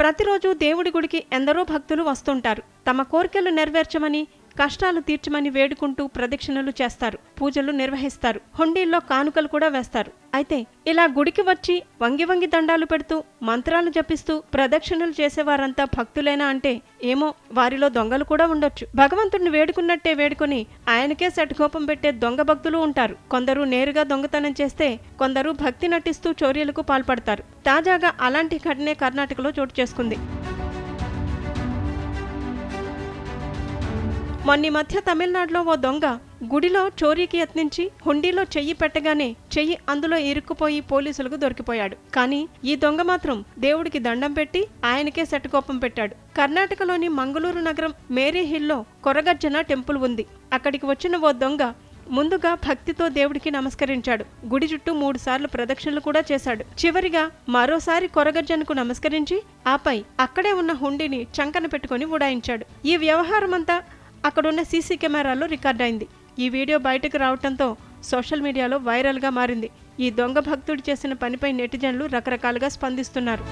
ప్రతిరోజు దేవుడి గుడికి ఎందరో భక్తులు వస్తుంటారు. తమ కోరికలు నెరవేర్చమని కష్టాలు తీర్చమని వేడుకుంటూ ప్రదక్షిణలు చేస్తారు. పూజలు నిర్వహిస్తారు. హుండీల్లో కానుకలు కూడా వేస్తారు. అయితే ఇలా గుడికి వచ్చి వంగి వంగి దండాలు పెడుతూ మంత్రాలు జపిస్తూ ప్రదక్షిణలు చేసేవారంతా భక్తులేనా అంటే ఏమో వారిలో దొంగలు కూడా ఉండొచ్చు. భగవంతుడిని వేడుకున్నట్టే వేడుకొని ఆయనకే కోపం పెట్టే దొంగ భక్తులు ఉంటారు. కొందరు నేరుగా దొంగతనం చేస్తే కొందరు భక్తి నటిస్తూ చౌర్యలకు పాల్పడతారు. తాజాగా అలాంటి ఘటనే కర్ణాటకలో చోటు చేసుకుంది. మొన్న మధ్య తమిళనాడులో ఓ దొంగ గుడిలో చోరీకి యత్నించి హుండీలో చెయ్యి పెట్టగానే చెయ్యి అందులో ఇరుక్కుపోయి పోలీసులకు దొరికిపోయాడు. కానీ ఈ దొంగ మాత్రం దేవుడికి దండం పెట్టి ఆయనకే శటకోపం పెట్టాడు. కర్ణాటకలోని మంగళూరు నగరం మేరీ హిల్లో కొరగజ్జన టెంపుల్ ఉంది. అక్కడికి వచ్చిన ఓ దొంగ ముందుగా భక్తితో దేవుడికి నమస్కరించాడు. గుడి చుట్టూ మూడు సార్లు ప్రదక్షిణలు కూడా చేశాడు. చివరిగా మరోసారి కొరగజ్జనకు నమస్కరించి ఆపై అక్కడే ఉన్న హుండీని చంకన పెట్టుకుని ఉడాయించాడు. ఈ వ్యవహారమంతా అక్కడున్న సీసీ కెమెరాలో రికార్డైంది. ఈ వీడియో బయటకు రావడంతో సోషల్ మీడియాలో వైరల్గా మారింది. ఈ దొంగ భక్తుడు చేసిన పనిపై నెటిజన్లు రకరకాలుగా స్పందిస్తున్నారు.